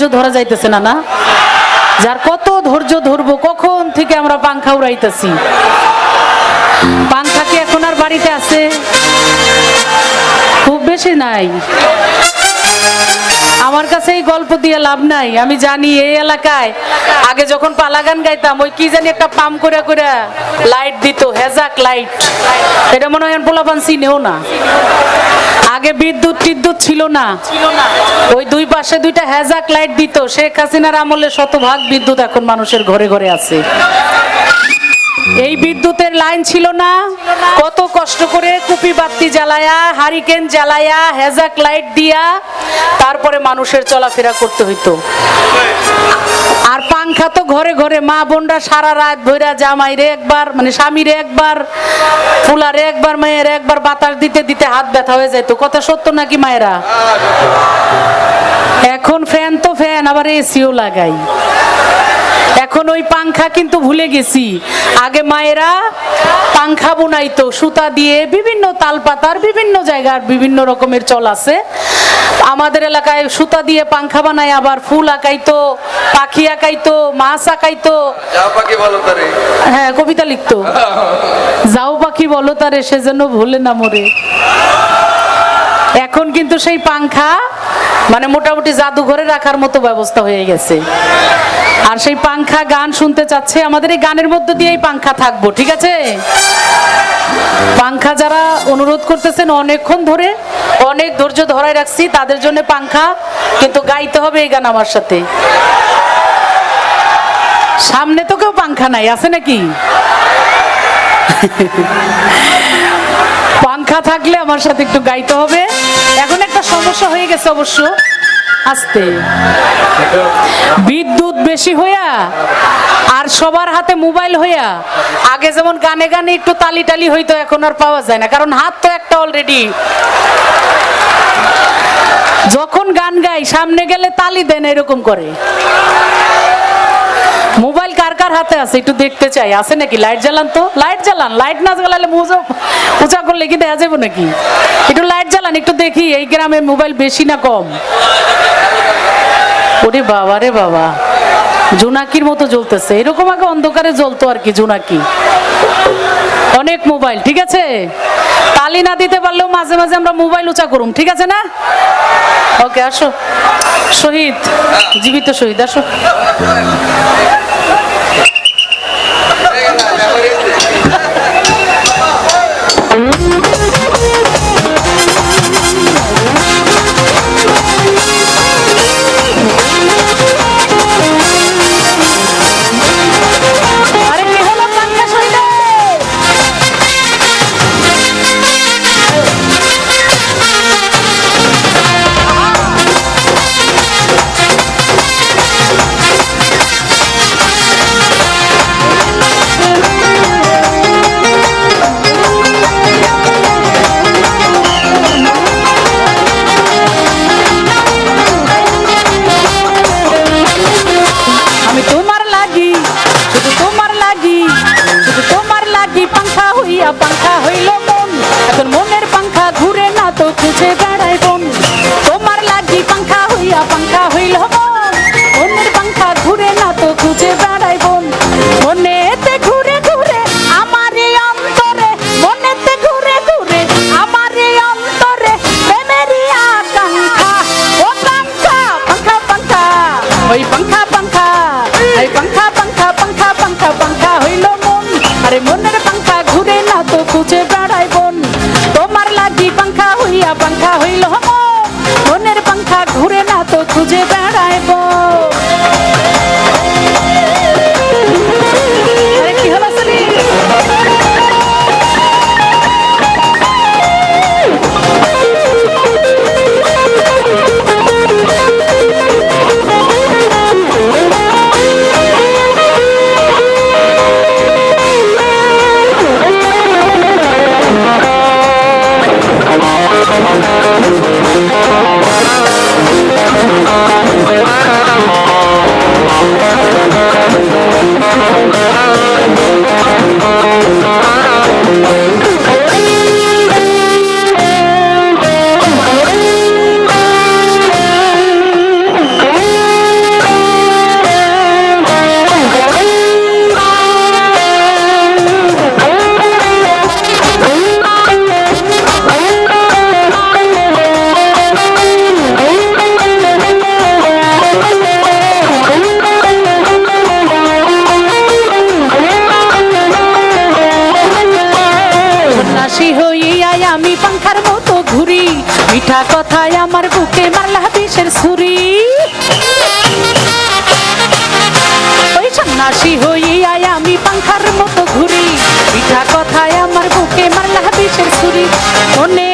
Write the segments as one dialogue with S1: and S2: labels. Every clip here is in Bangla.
S1: ধৈর্য ধরা যাইতেছে না না? যার কত ধৈর্য ধরবো, কখন থেকে আমরা পাংখা উড়াইতেছি? পাংখা কি এখন আর বাড়িতে আছে? খুব বেশি নাই। আমার কাছে এই গল্প দিয়ে লাভ নাই। আমি জানি এই এলাকায় আগে যখন পালা গান গাইতাম, ওই কি জানি একটা পাম করে করে লাইট দিত, হেজাক লাইট। এটা মনে হয় পোলাপান চিনেও না। আগে বিদ্যুৎ ছিল না। ওই দুই পাশে দুইটা হ্যাজাক লাইট দিত। শেখ হাসিনার আমলে শতভাগ বিদ্যুৎ এখন মানুষের ঘরে ঘরে আছে। এই বিদ্যুতের লাইন ছিল না। কত কষ্ট করে কুপি বাতি জ্বালায়া হারিকেন জ্বালায়া হেজাক লাইট দিয়া তারপরে মানুষের চলাফেরা করতে হইতো। পাংখা তো ঘরে ঘরে, মা বোনরা সারা রাত ভৈরা জামাইরে একবার মানে স্বামীরে একবার ফুলারে একবার মায়ের একবার, বাতাস দিতে দিতে হাত ব্যথা হয়ে যেত কথা সত্য নাকি মায়েরা? এখন ফ্যান তো ফ্যান, আবার এসিও লাগাই। এখন ওই পাংখা কিন্তু ভুলে গেছি। আগে মায়েরা পাংখা বুনাইতো, সুতা দিয়ে বিভিন্ন তালপাতার বিভিন্ন জায়গার বিভিন্ন রকমের চল আছে। আমাদের এলাকায় সুতা দিয়ে পাংখা বানায় আবার ফুল আঁকাইতো পাখি আঁকাইতো মাছ আঁকাইতো। হ্যাঁ কবিতা লিখতো। যাও পাখি বলো তারে সেজন্য ভুলে না মরে। এখন কিন্তু সেই পাংখা মানে মোটামুটি জাদুঘরে রাখার মতো ব্যবস্থা হয়ে গেছে। আর সেই পাংখা গান শুনতে চাচ্ছে, আমাদের এই গানের মধ্যে দিয়েই পাংখা থাকব, ঠিক আছে? পাংখা যারা অনুরোধ করতেছেন অনেকক্ষণ ধরে, অনেক ধৈর্য ধরায় রাখছি, তাদের জন্য পাংখা, কিন্তু গাইতে হবে এই গান আমার সাথে। সামনে তো কেউ পাংখা নাই, আছে নাকি? পাংখা থাকলে আমার সাথে একটু গাইতে হবে। এখন একটা সমস্যা হয়ে গেছে অবশ্য। আস্তে। বিদ্যুৎ বেশি হইয়া আর সবার হাতে মোবাইল হইয়া আগে যেমন গানে গানে একটু তালি টালি হইতো, এখন আর পাওয়া যায় না। কারণ হাত তো একটা অলরেডি যখন গান গাই, সামনে গেলে তালি দেন এরকম করে। মোবাইল কার কার হাতে আছে? একটু দেখতে চাই। আছে নাকি? লাইট জ্বালান তো? লাইট জ্বালান। লাইট না জ্বালালে উঁচা করলে কি দেখা যাবে নাকি? একটু লাইট জ্বালান, একটু দেখি। এই গ্রামে মোবাইল বেশি না কম? ওরে বাবা, রে বাবা। জুনাকির মতো জ্বলতেছে। এরকম আগে অন্ধকারে জ্বলতো আর কি জুনাকি। অনেক মোবাইল, ঠিক আছে? তালি না দিতে পারলেও মাঝে মাঝে আমরা মোবাইল উঁচা করুম, ঠিক আছে না? ওকে, আসো। শহীদ, জীবিত শহীদ, আসো। হইয়া পাংখা হইল মন। এখন মনের পাংখা ঘুরে না তো খুঁজে বেড়াই বন তোমার লাগি পাংখা হইয়া পাংখা হইল মন। মনের পাংখা ঘুরে না তো খুঁজে বেড়াই না আমি পাংখার মতো ঘুরি। মিঠা কথায় আমার বুকে মারলা বিষের ছুরি। ওই সন্ন্যাসী আয় আমি পাংখার মতো ঘুরি। মিঠা কথায় আমার বুকে মারলা বিষের ছুরি। মনে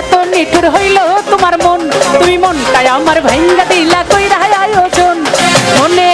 S1: এত নিঠুর হইল তোমার মন। তুমি মনটাই আমার ভাইঙ্গা দিলা কই রাহায় আয়োজন। মনে